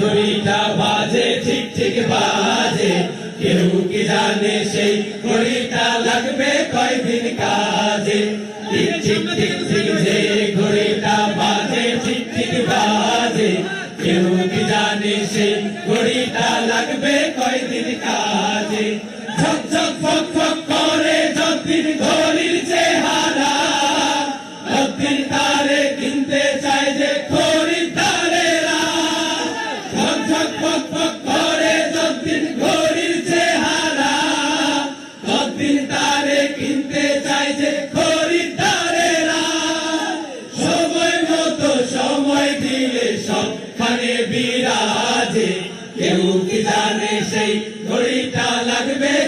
ঘড়িটা বাজে, ঠিক ঠিক বাজে। কেউ কি জানে সেই ঘড়িটা লাগবে কয়দিন কাজে? ঠিক ঠিক ঠিক ঠিক যে ঘড়িটা বাজে, ঠিক ঠিক বাজে। কেউ কি জানে সেই ঘড়িটা লাগবে কয়দিন কাজে? ঝক ঝক, ফক ফক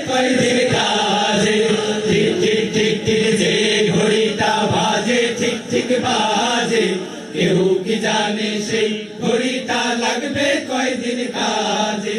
কয়দিন কাজে। ঠিক ঠিক ঠিক ঠিক ঘড়িটা বাজে, ঠিক ঠিক বাজে। কেউ জানে সেই ঘড়িটা লাগবে কয়দিন কাজে?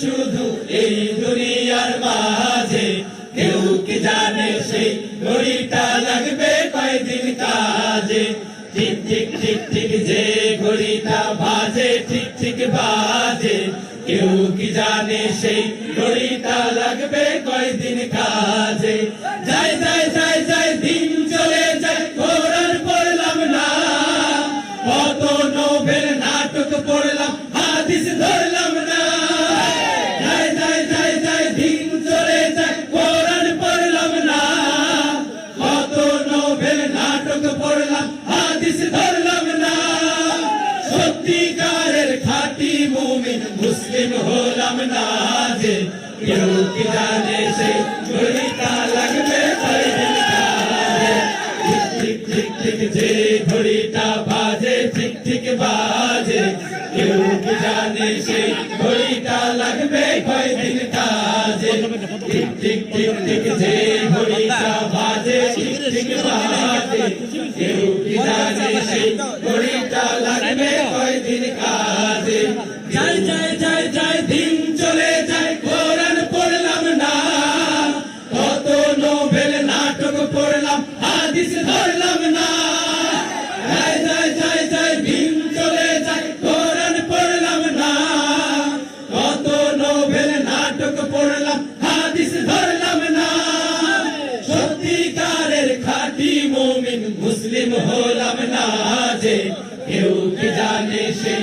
শুধু এই দুনিয়ার মাঝে। কেউ কি জানে সেই ঘড়িটা লাগবে কয়দিন কাজে? ঠিক ঠিক ঠিক ঠিক যে ঘড়িটা বাজে, ঠিক ঠিক বাজে। কেউ কি জানে সেই ঘড়িটা লাগবে কয়দিন কাজে? যাই যাই যাই মুসলিম হলাম না যে কেউ কি জানে সেই ঘড়িটা লাগবে ঠিক ঠিক ঠিক যে ঘড়িটা বাজে ঠিক ঠিক বাজে। কেউ কি জানে সেই ঘড়িটা লাগবে কয়দিন কাজে ঠিক ঠিক ঠিক ঠিক যে ঘড়িটা বাজে ঠিক ঠিক বাজে। কেউ কি জানে সেই ঘড়িটা লাগবে কয়দিন কাজে পড়লাম, হাদিস ধরলাম না। কত নোবেল নাটক পড়লাম, হাদিস ধরলাম না। সত্যিকারের খাঁটি মুমিন মুসলিম হলাম না যে কেউ কি জানে সেই